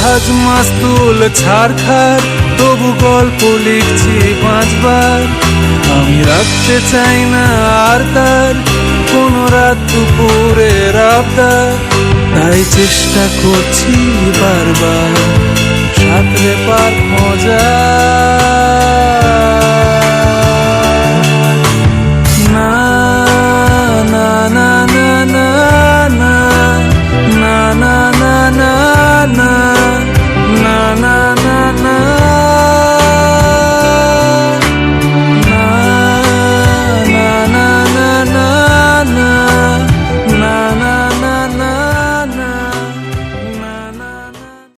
জাহাজ মাস্তুল ছাড়খার তবু গল্প লিখছি পাঁচবার। আমি রাখতে চাই না আর তার, কোন রাত দুপুরে আবদার। তাই চেষ্টা করছি বারবার, সাঁতরে